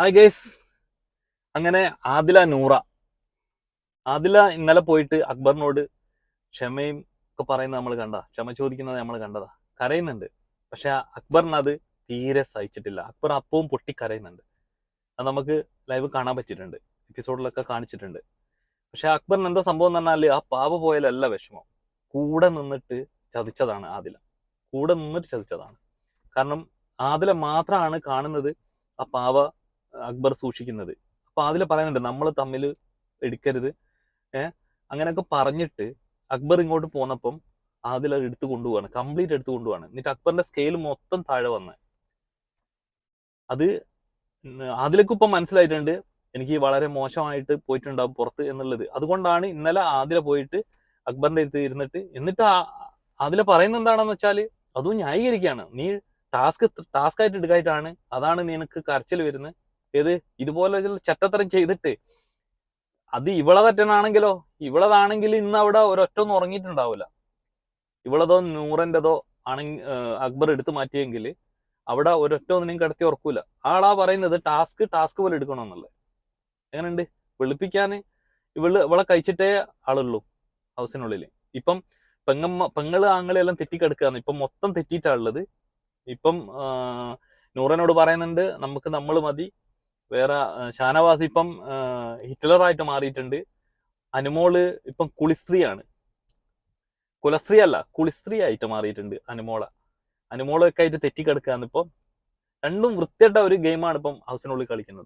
Hi guys അങ്ങനെ ആദില നൂറ. ആദില ഇന്നലെ പോയിട്ട് അക്ബറിനോട് ക്ഷമയും ഒക്കെ പറയുന്നത് നമ്മൾ കണ്ട. ക്ഷമ ചോദിക്കുന്നത് നമ്മൾ കണ്ടതാ. കരയുന്നുണ്ട്. പക്ഷെ അക്ബറിനത് തീരെ സഹിച്ചിട്ടില്ല. അക്ബർ അപ്പവും പൊട്ടി കരയുന്നുണ്ട്. അത് നമുക്ക് ലൈവ് കാണാൻ പറ്റിയിട്ടുണ്ട്. എപ്പിസോഡിലൊക്കെ കാണിച്ചിട്ടുണ്ട്. പക്ഷെ അക്ബറിന് എന്താ സംഭവം എന്ന് പറഞ്ഞാൽ ആ പാവ പോയാലല്ല വിഷമം. കൂടെ നിന്നിട്ട് ചതിച്ചതാണ് ആദില. കൂടെ നിന്നിട്ട് ചതിച്ചതാണ്. കാരണം ആദില മാത്രമാണ് കാണുന്നത് ആ പാവ അക്ബർ സൂക്ഷിക്കുന്നത്. അപ്പൊ അതിൽ പറയുന്നുണ്ട് നമ്മൾ തമ്മിൽ എടുക്കരുത്. ഏഹ് അങ്ങനെയൊക്കെ പറഞ്ഞിട്ട് അക്ബർ ഇങ്ങോട്ട് പോന്നപ്പം ആദിൽ അത് എടുത്തു കൊണ്ടുപോവാണ് കംപ്ലീറ്റ് എടുത്തു കൊണ്ടുപോവാണ്. എന്നിട്ട് അക്ബറിന്റെ സ്കെയിൽ മൊത്തം താഴെ വന്ന്. അത് ആദിലക്ക് ഇപ്പം മനസ്സിലായിട്ടുണ്ട് എനിക്ക് വളരെ മോശമായിട്ട് പോയിട്ടുണ്ടാവും പുറത്ത് എന്നുള്ളത്. അതുകൊണ്ടാണ് ഇന്നലെ ആദില പോയിട്ട് അക്ബറിന്റെ അടുത്ത് ഇരുന്നിട്ട് എന്നിട്ട് ആദില പറയുന്നത് എന്താണെന്ന് വെച്ചാൽ അതും ന്യായീകരിക്കുകയാണ്. നീ ടാസ്ക് ടാസ്ക് ആയിട്ട് എടുക്കായിട്ടാണ്. അതാണ് നിനക്ക് കരച്ചിൽ വരുന്നത്. ഏത്? ഇതുപോലെ ചട്ടത്തരം ചെയ്തിട്ട്. അത് ഇവളെ തെറ്റനാണെങ്കിലോ ഇവളതാണെങ്കിൽ ഇന്ന് അവിടെ ഒരൊറ്റ ഒന്നും ഉറങ്ങിയിട്ടുണ്ടാവില്ല ഇവളതോ നൂറിന്റെതോ ആണെങ്കിൽ അക്ബർ എടുത്തു മാറ്റിയെങ്കിൽ അവിടെ ഒരൊറ്റ ഒന്നിനും കിടത്തി ഉറക്കൂല. ആളാ പറയുന്നത് ടാസ്ക് ടാസ്ക് പോലെ എടുക്കണമെന്നുള്ളത് എങ്ങനെയുണ്ട്? വെളുപ്പിക്കാൻ ഇവൾ ഇവളെ കഴിച്ചിട്ടേ ആളുള്ളൂ ഹൗസിനുള്ളിൽ ഇപ്പം പെങ്ങമ്മ പെങ്ങൾ ആങ്ങളെല്ലാം തെറ്റിക്കെടുക്കുകയാണ് ഇപ്പം മൊത്തം തെറ്റിയിട്ടാണുള്ളത് ഇപ്പം നൂറനോട് പറയുന്നുണ്ട് നമുക്ക് നമ്മൾ മതി. വേറെ ഷാനവാസ് ഇപ്പം ഹിറ്റ്ലറായിട്ട് മാറിയിട്ടുണ്ട്. അനുമോൾ ഇപ്പം കുളിസ്ത്രീയാണ്. കുലസ്ത്രീ അല്ല കുളിസ്ത്രീ ആയിട്ട് മാറിയിട്ടുണ്ട് അനുമോള. അനുമോളൊക്കെ ആയിട്ട് തെറ്റിക്കെടുക്കാന്ന് ഇപ്പം രണ്ടും വൃത്തിയായിട്ട ഒരു ഗെയിമാണ് ഇപ്പം ഹൗസിനുള്ളിൽ കളിക്കുന്നത്.